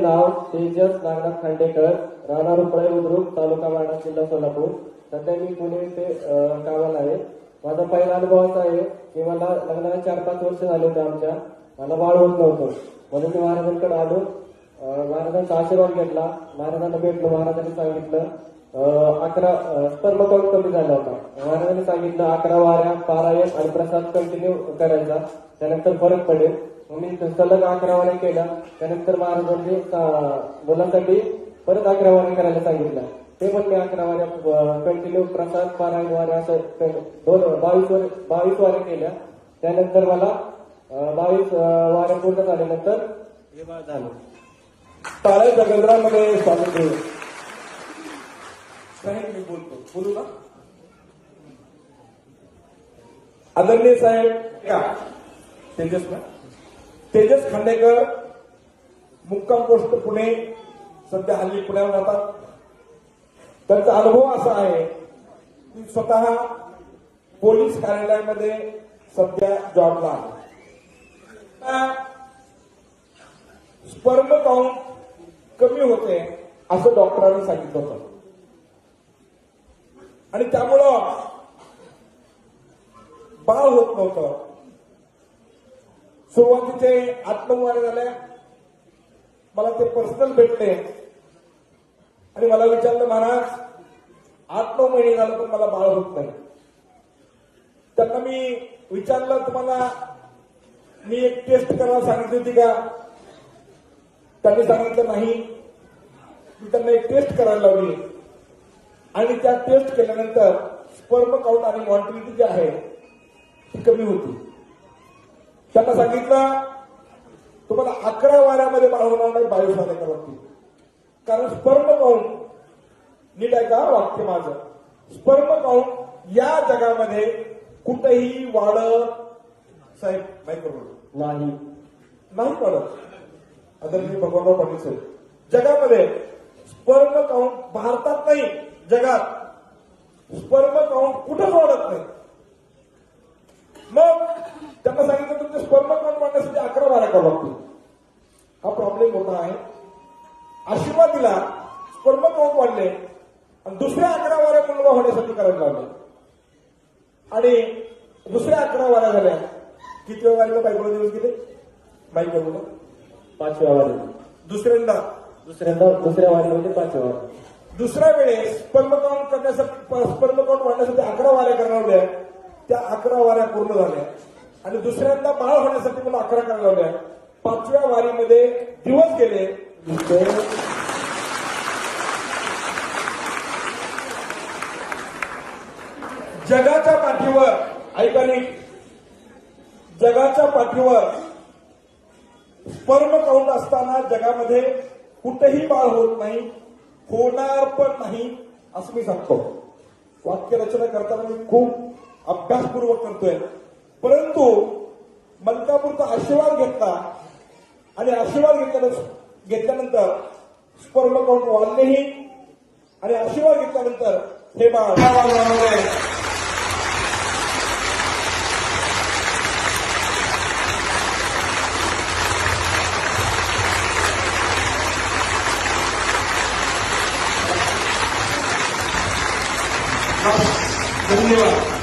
नाव तेजस नागनाथ खांडेकर राहणार उपळे बुद्रुक तालुका माडा जिल्हा सोलापूर. सध्या मी पुणे इथे कामाला आहे. माझा पहिला अनुभव असा आहे की मला लग्नाला चार पाच वर्ष झाले होते आमच्या. मला बाळ होत नव्हतं. म्हणून मी महाराजांकडे आलो. महाराजांचा आशीर्वाद घेतला. महाराजांना भेटलो महाराजांनी सांगितलं अकरा स्पर्म काउंट कमी झाला होता. महाराजांनी सांगितलं अकरा वाऱ्या पारायण आणि प्रसाद कंटिन्यू करायचा. त्यानंतर फरक पडेल. मग मी सलग अकरा केला. त्यानंतर महाराजांनी मुलांसाठी परत अकरा करायला सांगितलं. ते पण मी अकरा कंटिन्यू प्रसाद पारायण वाऱ्या असं दोन बावीस वर बावीस वाऱ्या केल्या. त्यानंतर मला बावीस वाऱ्या पूर्ण झाल्यानंतर हे बाळ झालं. टाळ्या जगंद्रामध्ये स्वागत साहेब मी बोलतो? बोलू ना आदरणीय साहेब का तेजस ना तेजस खांडेकर मुक्काम पोस्ट पुणे सध्या हल्ली पुण्यावर जातात. त्यांचा अनुभव असा आहे की स्वतः पोलीस कार्यालयामध्ये सध्या जॉबला आहे. स्पर्म काउंट कमी होते असं डॉक्टरांनी सांगितलं होतं. आणि त्यामुळं बाळ होत नव्हतं. सुरुवातीचे आत्मवारे झाले. मला ते पर्सनल भेटले. आणि मला विचारलं महाराज आठ नऊ महिने झालं पण मला बाळ होत नाही. त्यांना मी विचारलं तुम्हाला मी एक टेस्ट करायला सांगितली होती का? त्यांनी सांगितलं नाही. मी त्यांना एक टेस्ट करायला लावली. आणि त्या टेस्ट केल्यानंतर स्पर्म काउंट आणि मॉर्टिलिटी जी आहे ती कमी होती. त्यांना सांगितलं तुम्हाला अकरा वाऱ्यामध्ये बाळ होणार नाही बावीस वाऱ्या करावं लागतील कारण स्पर्म काउंट नीट आहे का वाक्य माझं? स्पर्म काउंट या जगामध्ये कुठेही वाढत साहेब नाही करू नाही. नाही पडत आदरणीय भगवानराव पाटील साहेब जगामध्ये स्पर्म काउंट भारतात नाही जगात स्पर्म काउंट कुठंच वाढत नाही मग त्यांना सांगितलं तुमचे स्पर्म काउंट वाढण्यासाठी अकरा बारा करावं लागतील हा प्रॉब्लेम मोठा आहे. आशीर्वाद दिला स्पर्म काउंट वाढले आणि दुसऱ्या अकरा वाऱ्या मुलगा होण्यासाठी करायला लावले आणि दुसऱ्या अकरा वाऱ्या झाल्या. किती वारीला बायकोला दिवस गेले? बाईक बरोबर पाचव्या वारी दुसऱ्यांदा? दुसऱ्यांदा दुसऱ्या वारीमध्ये पाचव्या वारी दुसऱ्या वेळेस स्पर्म काउंट करण्यासाठी स्पर्म काउंट वाढण्यासाठी अकरा वाऱ्या करणार होत्या त्या अकरा वाऱ्या पूर्ण झाल्या. आणि दुसऱ्यांदा बाळ होण्यासाठी मला अकरा करायला लावल्या पाचव्या वारीमध्ये दिवस गेले. जगाच्या पाठीवर ऐकाने जगाच्या पाठीवर स्पर्म काउंट असताना जगामध्ये कुठेही बाळ होत नाही होणार पण नाही असं मी सांगतो. वाक्य रचना करताना मी खूप अभ्यासपूर्वक करतोय. परंतु मलकापूरचा आशीर्वाद घेतला आणि आशीर्वाद घेतल्यानंतर घेतल्यानंतर स्पर्म काउंट वाढलेही. आणि आशीर्वाद घेतल्यानंतर हे बाळ धन्यवाद.